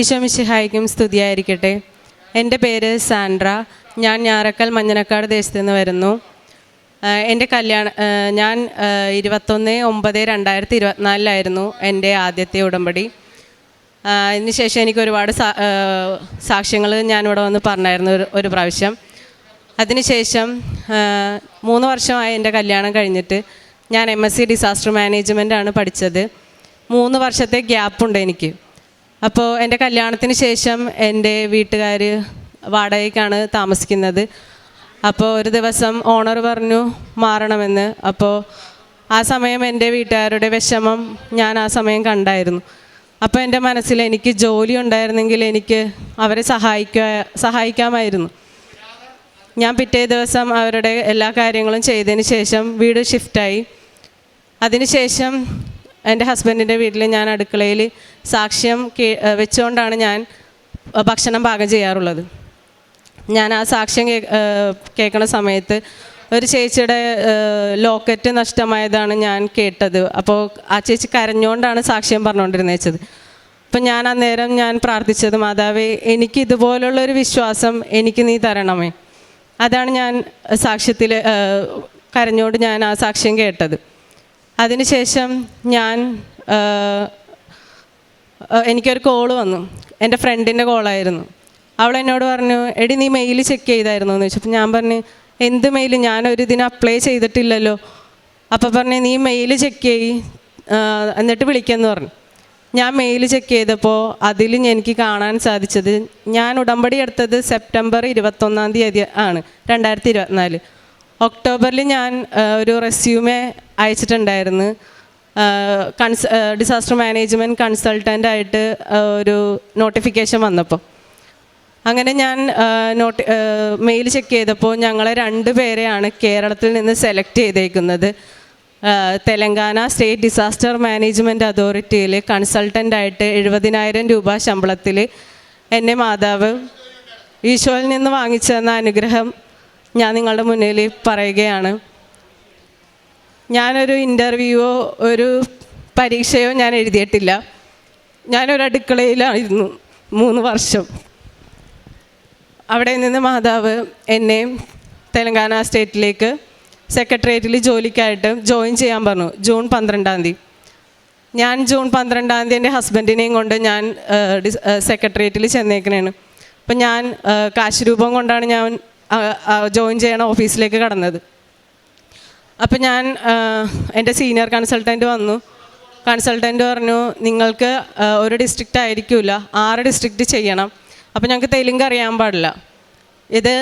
ഈശോമിശിഹായിക്കും സ്തുതിയായിരിക്കട്ടെ. എന്റെ പേര് സാൻഡ്ര. ഞാൻ ഞാറക്കൽ മഞ്ഞനക്കാട് ദേശത്തു നിന്ന് വരുന്നു. എന്റെ കല്യാണ ഞാൻ ഇരുപത്തൊന്ന് ഒമ്പത് രണ്ടായിരത്തി ഇരുപത്തിനാലിലായിരുന്നു എന്റെ ആദ്യത്തെ ഉടമ്പടി. അതിനുശേഷം ശേഷം എനിക്ക് ഒരുപാട് സാക്ഷ്യങ്ങൾ ഞാനിവിടെ വന്ന് പറഞ്ഞായിരുന്നു ഒരു പ്രാവശ്യം. അതിനുശേഷം മൂന്ന് വർഷമായി എന്റെ കല്യാണം കഴിഞ്ഞിട്ട് ഞാൻ എം എസ് സി ഡിസാസ്റ്റർ മാനേജ്മെന്റാണ് പഠിച്ചത്. മൂന്ന് വർഷത്തെ ഗ്യാപ്പുണ്ട് എനിക്ക്. അപ്പോൾ എന്റെ കല്യാണത്തിന് ശേഷം എന്റെ വീട്ടുകാർ വാടകയ്ക്കാണ് താമസിക്കുന്നത്. അപ്പോൾ ഒരു ദിവസം ഓണർ പറഞ്ഞു മാറണമെന്ന്. അപ്പോൾ ആ സമയം എന്റെ വീട്ടുകാരുടെ വിഷമം ഞാൻ ആ സമയം കണ്ടായിരുന്നു. അപ്പോൾ എന്റെ മനസ്സിൽ എനിക്ക് ജോലി ഉണ്ടായിരുന്നെങ്കിൽ എനിക്ക് അവരെ സഹായിക്കുക സഹായിക്കാമായിരുന്നു. ഞാൻ പിറ്റേ ദിവസം അവരുടെ എല്ലാ കാര്യങ്ങളും ചെയ്തതിന് ശേഷം വീട് ഷിഫ്റ്റായി. അതിനുശേഷം എന്റെ ഹസ്ബൻഡിന്റെ വീട്ടിൽ ഞാൻ അടുക്കളയിൽ സാക്ഷ്യം വെച്ചുകൊണ്ടാണ് ഞാൻ ഭക്ഷണം പാകം ചെയ്യാറുള്ളത്. ഞാൻ ആ സാക്ഷ്യം കേൾക്കണ സമയത്ത് ഒരു ചേച്ചിയുടെ ലോക്കറ്റ് നഷ്ടമായതാണ് ഞാൻ കേട്ടത്. അപ്പോൾ ആ ചേച്ചി കരഞ്ഞുകൊണ്ടാണ് സാക്ഷ്യം പറഞ്ഞുകൊണ്ടിരുന്നത് വെച്ചത്. അപ്പം ഞാൻ അന്നേരം ഞാൻ പ്രാർത്ഥിച്ചത് മാതാവേ എനിക്ക് ഇതുപോലുള്ളൊരു വിശ്വാസം എനിക്ക് നീ തരണമേ. അതാണ് ഞാൻ സാക്ഷ്യത്തിൽ കരഞ്ഞുകൊണ്ട് ഞാൻ ആ സാക്ഷ്യം കേട്ടത്. അതിനുശേഷം ഞാൻ എനിക്കൊരു കോൾ വന്നു. എന്റെ ഫ്രണ്ടിന്റെ കോളായിരുന്നു അവൾ എന്നോട് പറഞ്ഞു എടി നീ മെയിൽ ചെക്ക് ചെയ്തായിരുന്നു? എന്ന് വെച്ചപ്പോൾ ഞാൻ പറഞ്ഞു എന്ത് മെയിൽ ഞാനൊരു ഇതിന് അപ്ലൈ ചെയ്തിട്ടില്ലല്ലോ. അപ്പോൾ പറഞ്ഞു നീ മെയിൽ ചെക്ക് ചെയ്യി ആ, എന്നിട്ട് വിളിക്കാമെന്ന് പറഞ്ഞു. ഞാൻ മെയിൽ ചെക്ക് ചെയ്തപ്പോൾ അതിൽ എനിക്ക് കാണാൻ സാധിച്ചത് ഞാൻ ഉടമ്പടി എടുത്തത് സെപ്റ്റംബർ ഇരുപത്തൊന്നാം തീയതി ആണ് രണ്ടായിരത്തി ഇരുപത്തിനാല്. ഒക്ടോബറിൽ ഞാൻ ഒരു റെസ്യൂമെ അയച്ചിട്ടുണ്ടായിരുന്നു. കൺസ് ഡിസാസ്റ്റർ മാനേജ്മെന്റ് കൺസൾട്ടന്റ് ആയിട്ട് ഒരു നോട്ടിഫിക്കേഷൻ വന്നപ്പോൾ അങ്ങനെ ഞാൻ നോട്ട് മെയിൽ ചെക്ക് ചെയ്തപ്പോൾ ഞങ്ങളെ രണ്ട് പേരെയാണ് കേരളത്തിൽ നിന്ന് സെലക്ട് ചെയ്തേക്കുന്നത്. തെലങ്കാന സ്റ്റേറ്റ് ഡിസാസ്റ്റർ മാനേജ്മെന്റ് അതോറിറ്റിയിൽ കൺസൾട്ടന്റായിട്ട് എഴുപതിനായിരം രൂപ ശമ്പളത്തിൽ എന്നെ മാതാവ് ഈശോയിൽ നിന്ന് വാങ്ങിച്ചു തന്ന അനുഗ്രഹം ഞാൻ നിങ്ങളുടെ മുന്നിൽ പറയുകയാണ്. ഞാനൊരു ഇന്റർവ്യൂവോ ഒരു പരീക്ഷയോ ഞാൻ എഴുതിയിട്ടില്ല. ഞാനൊരു അടുക്കളയിലായിരുന്നു മൂന്ന് വർഷം. അവിടെ നിന്ന് മാതാവ് എന്നെ തെലങ്കാന സ്റ്റേറ്റിലേക്ക് സെക്രട്ടേറിയറ്റിൽ ജോലിക്കായിട്ട് ജോയിൻ ചെയ്യാൻ പറഞ്ഞു ജൂൺ പന്ത്രണ്ടാം തീയതി. ഞാൻ ജൂൺ പന്ത്രണ്ടാം തീയതി എന്റെ ഹസ്ബൻഡിനെയും കൊണ്ട് ഞാൻ സെക്രട്ടേറിയറ്റിൽ ചെന്നേക്കണേണ്. അപ്പം ഞാൻ കാശ് രൂപം കൊണ്ടാണ് ഞാൻ ജോയിൻ ചെയ്യണ ഓഫീസിലേക്ക് കടന്നത്. അപ്പം ഞാൻ എന്റെ സീനിയർ കൺസൾട്ടന്റ് വന്നു. കൺസൾട്ടന്റ് പറഞ്ഞു നിങ്ങൾക്ക് ഒരു ഡിസ്ട്രിക്റ്റ് ആയിരിക്കില്ല ആറ് ഡിസ്ട്രിക്റ്റ് ചെയ്യണം. അപ്പം ഞങ്ങൾക്ക് തെലുങ്ക് അറിയാൻ പാടില്ല. ഇത്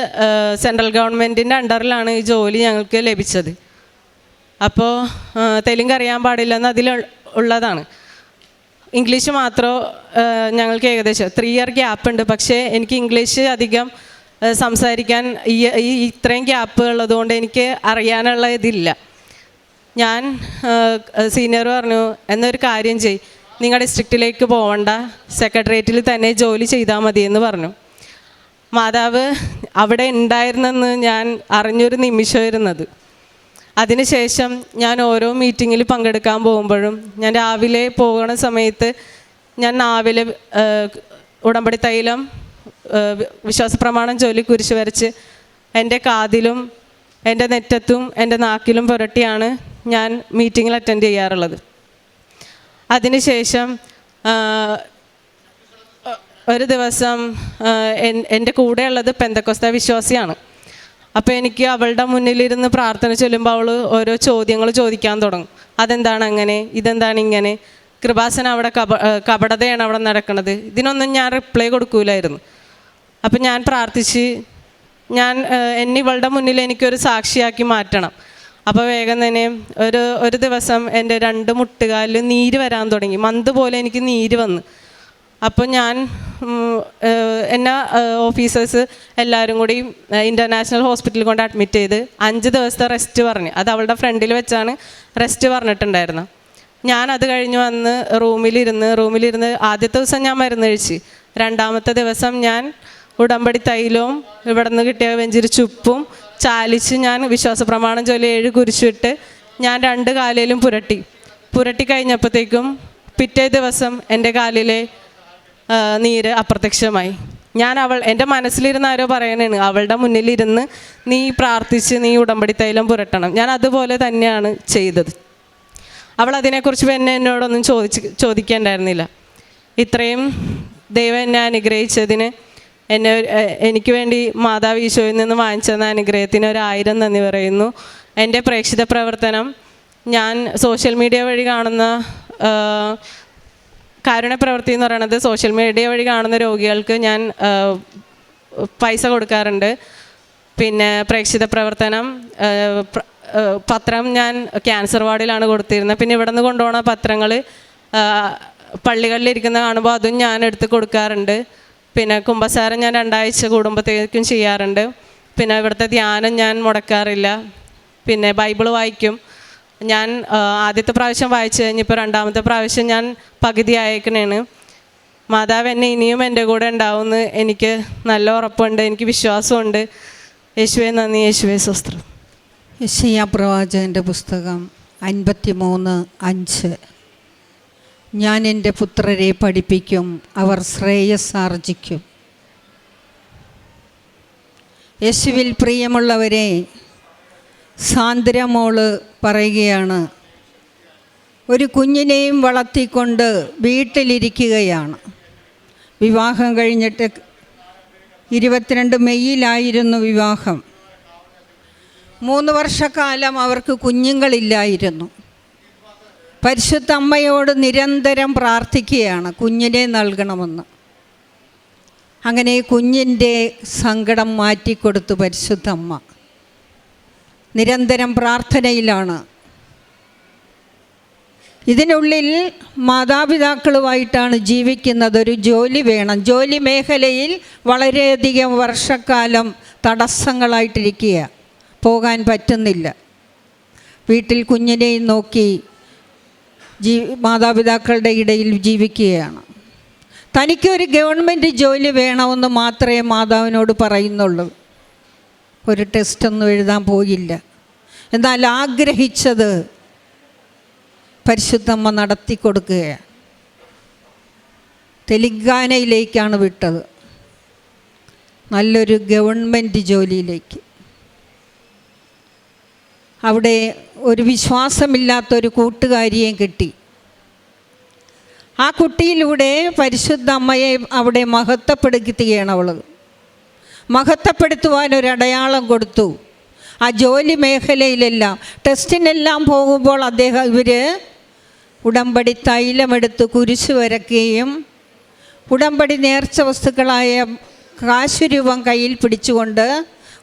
സെൻട്രൽ ഗവൺമെന്റിന്റെ അണ്ടറിലാണ് ഈ ജോലി ഞങ്ങൾക്ക് ലഭിച്ചത്. അപ്പോൾ തെലുങ്ക് അറിയാൻ പാടില്ലെന്ന് അതിൽ ഉള്ളതാണ്. ഇംഗ്ലീഷ് മാത്രം ഞങ്ങൾക്ക് ഏകദേശം ത്രീ ഇയർ ഗ്യാപ്പ് ഉണ്ട്. പക്ഷേ എനിക്ക് ഇംഗ്ലീഷ് അധികം സംസാരിക്കാൻ ഈ ഈ ഇത്രയും ഗ്യാപ്പ് ഉള്ളതുകൊണ്ട് എനിക്ക് അറിയാനുള്ള ഇതില്ല. ഞാൻ സീനിയർ പറഞ്ഞു എന്നൊരു കാര്യം ചെയ് നിങ്ങളുടെ ഡിസ്ട്രിക്റ്റിലേക്ക് പോവണ്ട. സെക്രട്ടേറിയറ്റിൽ തന്നെ ജോലി ചെയ്താൽ മതി എന്ന് പറഞ്ഞു. മാതാവ് അവിടെ ഉണ്ടായിരുന്നെന്ന് ഞാൻ അറിഞ്ഞൊരു നിമിഷമായിരുന്നത് അതിനുശേഷം ഞാൻ ഓരോ മീറ്റിങ്ങിൽ പങ്കെടുക്കാൻ പോകുമ്പോഴും ഞാൻ രാവിലെ പോകുന്ന സമയത്ത് ഞാൻ നാവിലെ ഉടമ്പടി തൈലം വിശ്വാസപ്രമാണം ചൊല്ലി കുരിശ് വരച്ച് എന്റെ കാതിലും എന്റെ നെറ്റത്തും എന്റെ നാക്കിലും പുരട്ടിയാണ് ഞാൻ മീറ്റിങ്ങിൽ അറ്റൻഡ് ചെയ്യാറുള്ളത്. അതിനുശേഷം ഒരു ദിവസം എന്റെ കൂടെയുള്ളത് പെന്തക്കൊസ്ത വിശ്വാസിയാണ്. അപ്പോൾ എനിക്ക് അവളുടെ മുന്നിലിരുന്ന് പ്രാർത്ഥന ചൊല്ലുമ്പോൾ അവൾ ഓരോ ചോദ്യങ്ങൾ ചോദിക്കാൻ തുടങ്ങും. അതെന്താണ് അങ്ങനെ? ഇതെന്താണ് ഇങ്ങനെ? കൃപാസന അവിടെ കപ കപടതയാണ് അവിടെ നടക്കുന്നത് ഇതിനൊന്നും ഞാൻ റിപ്ലൈ കൊടുക്കൂലായിരുന്നു. അപ്പം ഞാൻ പ്രാർത്ഥിച്ച് ഞാൻ എന്നെ ഇവളുടെ മുന്നിൽ എനിക്കൊരു സാക്ഷിയാക്കി മാറ്റണം. അപ്പോൾ വേഗം തന്നെ ഒരു ഒരു ദിവസം എന്റെ രണ്ട് മുട്ടുകാലിൽ നീര് വരാൻ തുടങ്ങി. മന്ത് പോലെ എനിക്ക് നീര് വന്ന്. അപ്പോൾ ഞാൻ എന്നെ ഓഫീസേഴ്സ് എല്ലാവരും കൂടി ഇന്റർനാഷണൽ ഹോസ്പിറ്റലിൽ കൊണ്ട് അഡ്മിറ്റ് ചെയ്ത് അഞ്ച് ദിവസത്തെ റെസ്റ്റ് പറഞ്ഞു. അത് അവളുടെ ഫ്രണ്ടിൽ വെച്ചാണ് റെസ്റ്റ് പറഞ്ഞിട്ടുണ്ടായിരുന്നത് ഞാൻ അത് കഴിഞ്ഞ് വന്ന് റൂമിലിരുന്ന് റൂമിലിരുന്ന് ആദ്യത്തെ ദിവസം ഞാൻ മരുന്ന് കഴിച്ച്. രണ്ടാമത്തെ ദിവസം ഞാൻ ഉടമ്പടി തൈലവും ഇവിടെ നിന്ന് കിട്ടിയ വെഞ്ചിരി ചുപ്പും ചാലിച്ച് ഞാൻ വിശ്വാസ പ്രമാണം ചൊല്ലി ഏഴ് കുരിശിട്ട് ഞാൻ രണ്ട് കാലിലും പുരട്ടി. പുരട്ടി കഴിഞ്ഞപ്പോഴത്തേക്കും പിറ്റേ ദിവസം എന്റെ കാലിലെ നീര് അപ്രത്യക്ഷമായി. ഞാൻ അവൾ എന്റെ മനസ്സിലിരുന്ന് ആരോ പറയണേണ് അവളുടെ മുന്നിലിരുന്ന് നീ പ്രാർത്ഥിച്ച് നീ ഉടമ്പടി തൈലം പുരട്ടണം. ഞാൻ അതുപോലെ തന്നെയാണ് ചെയ്തത്. അവൾ അതിനെക്കുറിച്ച് എന്നെ എന്നോടൊന്നും ചോദിച്ച് ചോദിക്കേണ്ടായിരുന്നില്ല. ഇത്രയും ദൈവം എന്നെ അനുഗ്രഹിച്ചതിന് എന്നെ എനിക്ക് വേണ്ടി മാതാവ് ഈശോയിൽ നിന്ന് വാങ്ങിച്ചെന്ന അനുഗ്രഹത്തിന് ഒരു ആയിരം നന്ദി പറയുന്നു. എന്റെ പ്രേക്ഷിത പ്രവർത്തനം ഞാൻ സോഷ്യൽ മീഡിയ വഴി കാണുന്ന ആ, കാരുണ്യ പ്രവൃത്തി എന്ന് പറയുന്നത് സോഷ്യൽ മീഡിയ വഴി കാണുന്ന രോഗികൾക്ക് ഞാൻ പൈസ കൊടുക്കാറുണ്ട്. പിന്നെ പ്രേക്ഷിത പ്രവർത്തനം പത്രം ഞാൻ ക്യാൻസർ വാർഡിലാണ് കൊടുത്തിരുന്നത്. പിന്നെ ഇവിടെ നിന്ന് കൊണ്ടുപോകുന്ന പത്രങ്ങൾ പള്ളികളിലിരിക്കുന്ന കാണുമ്പോൾ അതും ഞാൻ എടുത്ത് കൊടുക്കാറുണ്ട്. പിന്നെ കുംഭസാരം ഞാൻ രണ്ടാഴ്ച കുടുംബത്തേക്കും ചെയ്യാറുണ്ട്. പിന്നെ ഇവിടുത്തെ ധ്യാനം ഞാൻ മുടക്കാറില്ല. പിന്നെ ബൈബിൾ വായിക്കും. ഞാൻ ആദ്യത്തെ പ്രാവശ്യം വായിച്ചു കഴിഞ്ഞിപ്പോൾ രണ്ടാമത്തെ പ്രാവശ്യം ഞാൻ പകുതി അയക്കണേണ് മാതാവ് എന്നെ ഇനിയും എന്റെ കൂടെ ഉണ്ടാവുമെന്ന് എനിക്ക് നല്ല ഉറപ്പുണ്ട് എനിക്ക് വിശ്വാസമുണ്ട്. യേശുവെ നന്ദി. യേശുവെ സ്വസ്ത്രം. യശയ്യ പ്രവാചകന്റെ പുസ്തകം അൻപത്തി മൂന്ന് അഞ്ച്. ഞാൻ എന്റെ പുത്രരെ പഠിപ്പിക്കും അവർ ശ്രേയസ് ആർജിക്കും. യേശുവിൽ പ്രിയമുള്ളവരെ സാന്ദ്രമോൾ പറയുകയാണ് ഒരു കുഞ്ഞിനെയും വളർത്തിക്കൊണ്ട് വീട്ടിലിരിക്കുകയാണ്. വിവാഹം കഴിഞ്ഞിട്ട് ഇരുപത്തിരണ്ട് മെയ്യിലായിരുന്നു വിവാഹം. മൂന്ന് വർഷക്കാലം അവർക്ക് കുഞ്ഞുങ്ങളില്ലായിരുന്നു. പരിശുദ്ധ അമ്മയോട് നിരന്തരം പ്രാർത്ഥിക്കുകയാണ്. കുഞ്ഞിനെ നൽകണമെന്ന്. അങ്ങനെ കുഞ്ഞിന്റെ സങ്കടം മാറ്റിക്കൊടുത്തു പരിശുദ്ധ അമ്മ നിരന്തരം പ്രാർത്ഥനയിലാണ്. ഇതിനുള്ളിൽ മാതാപിതാക്കളുമായിട്ടാണ് ജീവിക്കുന്നത് ഒരു ജോലി വേണം. ജോലി മേഖലയിൽ വളരെയധികം വർഷക്കാലം തടസ്സങ്ങളായിട്ടിരിക്കുക പോകാൻ പറ്റുന്നില്ല. വീട്ടിൽ കുഞ്ഞിനെയും നോക്കി ജീ മാതാപിതാക്കളുടെ ഇടയിൽ ജീവിക്കുകയാണ്. തനിക്കൊരു ഗവൺമെന്റ് ജോലി വേണമെന്ന് മാത്രമേ മാതാവിനോട് പറയുന്നുള്ളൂ. ഒരു ടെസ്റ്റൊന്നും എഴുതാൻ പോയില്ല. എന്നാൽ ആഗ്രഹിച്ചത് പരിശുദ്ധമ്മ നടത്തി കൊടുക്കുകയാണ്. തെലങ്കാനയിലേക്കാണ് വിട്ടത്. നല്ലൊരു ഗവൺമെന്റ് ജോലിയിലേക്ക്. അവിടെ ഒരു വിശ്വാസമില്ലാത്തൊരു കൂട്ടുകാരിയെയും കിട്ടി. ആ കുട്ടിയിലൂടെ പരിശുദ്ധ അമ്മയെ അവിടെ മഹത്വപ്പെടുത്തുകയാണ് അവൾ. മഹത്വപ്പെടുത്തുവാൻ ഒരു അടയാളം കൊടുത്തു. ആ ജോലി മേഖലയിലെല്ലാം ടെസ്റ്റിനെല്ലാം പോകുമ്പോൾ അദ്ദേഹം ഇവർ ഉടമ്പടി തൈലമെടുത്ത് കുരിശ് വരക്കുകയും ഉടമ്പടി നേർച്ച വസ്തുക്കളായ കാശുരൂപം കയ്യിൽ പിടിച്ചുകൊണ്ട്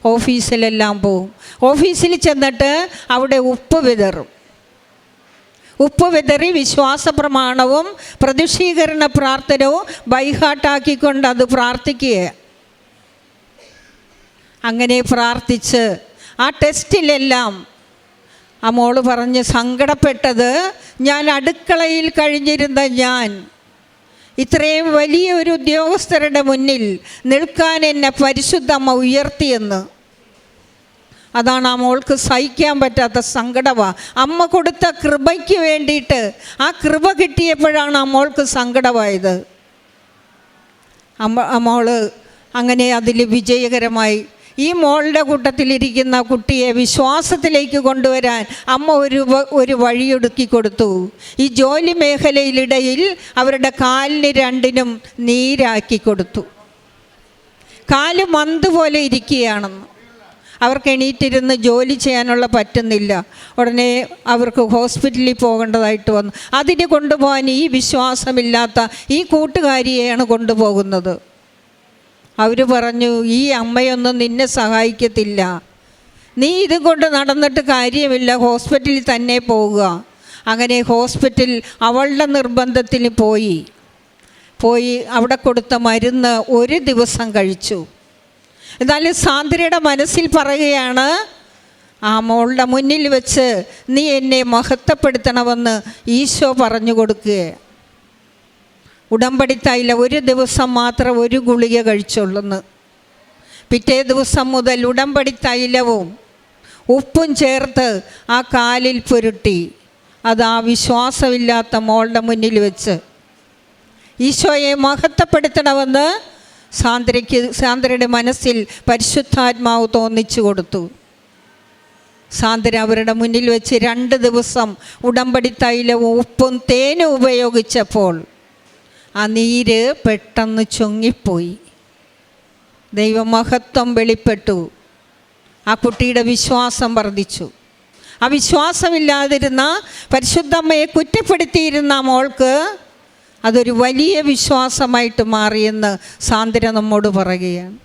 ഓഫീസിലെല്ലാം പോവും. ഓഫീസിൽ ചെന്നിട്ട് അവിടെ ഉപ്പ് വിതറും. ഉപ്പ് വിതറി വിശ്വാസ പ്രമാണവും പ്രതിഷീകരണ പ്രാർത്ഥനവും ബൈഹാട്ടാക്കിക്കൊണ്ട് അത് പ്രാർത്ഥിക്കുക അങ്ങനെ പ്രാർത്ഥിച്ച് ആ ടെസ്റ്റിലെല്ലാം ആ മോൾ പറഞ്ഞ് സങ്കടപ്പെട്ടത് ഞാൻ അടുക്കളയിൽ കഴിഞ്ഞിരുന്ന ഞാൻ. ഇത്രയും വലിയ ഒരു ഉദ്യോഗസ്ഥരുടെ മുന്നിൽ നിൽക്കാൻ എന്നെ പരിശുദ്ധമ്മ ഉയർത്തിയെന്ന് അതാണ് ആ മോൾക്ക് സഹിക്കാൻ പറ്റാത്ത സങ്കടമാണ് അമ്മ കൊടുത്ത കൃപയ്ക്ക് വേണ്ടിയിട്ട് ആ കൃപ കിട്ടിയപ്പോഴാണ് ആ മോൾക്ക് സങ്കടമായത്. അമ്മ മോൾ അങ്ങനെ അതിൽ വിജയകരമായി ഈ മോളുടെ കൂട്ടത്തിലിരിക്കുന്ന കുട്ടിയെ വിശ്വാസത്തിലേക്ക് കൊണ്ടുവരാൻ അമ്മ ഒരു ഒരു വഴിയൊടുക്കി കൊടുത്തു. ഈ ജോലി മേഖലയിലിടയിൽ അവരുടെ കാലിന് രണ്ടിനും നീരാക്കി കൊടുത്തു. കാൽ മന്ത് പോലെ ഇരിക്കുകയാണെന്ന്. അവർക്ക് എണീറ്റിരുന്ന് ജോലി ചെയ്യാനുള്ള പറ്റുന്നില്ല. ഉടനെ അവർക്ക് ഹോസ്പിറ്റലിൽ പോകേണ്ടതായിട്ട് വന്നു. അതിന് കൊണ്ടുപോകാൻ ഈ വിശ്വാസമില്ലാത്ത ഈ കൂട്ടുകാരിയെയാണ് കൊണ്ടുപോകുന്നത്. അവർ പറഞ്ഞു ഈ അമ്മയൊന്നും നിന്നെ സഹായിക്കത്തില്ല. നീ ഇതും കൊണ്ട് നടന്നിട്ട് കാര്യമില്ല ഹോസ്പിറ്റലിൽ തന്നെ പോവുക. അങ്ങനെ ഹോസ്പിറ്റൽ അവളുടെ നിർബന്ധത്തിന് പോയി. പോയി അവിടെ കൊടുത്ത മരുന്ന് ഒരു ദിവസം കഴിച്ചു. എന്നാലും സാന്ദ്രയുടെ മനസ്സിൽ പറയുകയാണ് ആ മോളുടെ മുന്നിൽ വെച്ച് നീ എന്നെ മഹത്വപ്പെടുത്തണമെന്ന് ഈശോ പറഞ്ഞു കൊടുക്കുകയാണ്. ഉടമ്പടി തൈല ഒരു ദിവസം മാത്രം ഒരു ഗുളിക കഴിച്ചുള്ളൂന്ന്. പിറ്റേ ദിവസം മുതൽ ഉടമ്പടി തൈലവും ഉപ്പും ചേർത്ത് ആ കാലിൽ പുരുട്ടി. അത് ആ വിശ്വാസമില്ലാത്ത മോളുടെ മുന്നിൽ വെച്ച്. ഈശോയെ മഹത്വപ്പെടുത്തണമെന്ന് സാന്ദ്രയ്ക്ക് സാന്ദ്രയുടെ മനസ്സിൽ പരിശുദ്ധാത്മാവ് തോന്നിച്ചു കൊടുത്തു. സാന്ദ്ര അവരുടെ മുന്നിൽ വെച്ച് രണ്ട് ദിവസം ഉടമ്പടി തൈലവും ഉപ്പും തേനും ഉപയോഗിച്ചപ്പോൾ ആ നീര് പെട്ടെന്ന് ചൊങ്ങിപ്പോയി. ദൈവമഹത്വം വെളിപ്പെട്ടു. ആ കുട്ടിയുടെ വിശ്വാസം വർദ്ധിച്ചു. ആ വിശ്വാസമില്ലാതിരുന്ന പരിശുദ്ധമ്മയെ കുറ്റപ്പെടുത്തിയിരുന്ന മോൾക്ക് അതൊരു വലിയ വിശ്വാസമായിട്ട് മാറിയെന്ന് സാന്ദ്ര നമ്മോട് പറയുകയാണ്.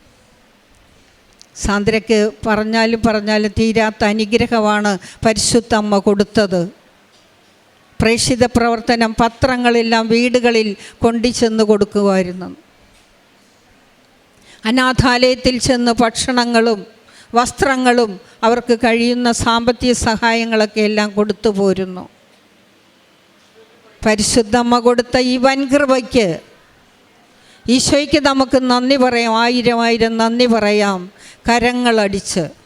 സാന്ദ്രയ്ക്ക് പറഞ്ഞാലും പറഞ്ഞാലും തീരാത്ത അനുഗ്രഹമാണ് പരിശുദ്ധ അമ്മ കൊടുത്തത്. പ്രേക്ഷിത പ്രവർത്തനം പത്രങ്ങളെല്ലാം വീടുകളിൽ കൊണ്ടുചെന്ന് കൊടുക്കുമായിരുന്നു. അനാഥാലയത്തിൽ ചെന്ന് ഭക്ഷണങ്ങളും വസ്ത്രങ്ങളും അവർക്ക് കഴിയുന്ന സാമ്പത്തിക സഹായങ്ങളൊക്കെ എല്ലാം കൊടുത്തു പോരുന്നു. പരിശുദ്ധമ്മ കൊടുത്ത ഈ വൻകൃപയ്ക്ക് ഈശോയ്ക്ക് നമുക്ക് നന്ദി പറയാം ആയിരം ആയിരം നന്ദി പറയാം കരങ്ങളടിച്ച്.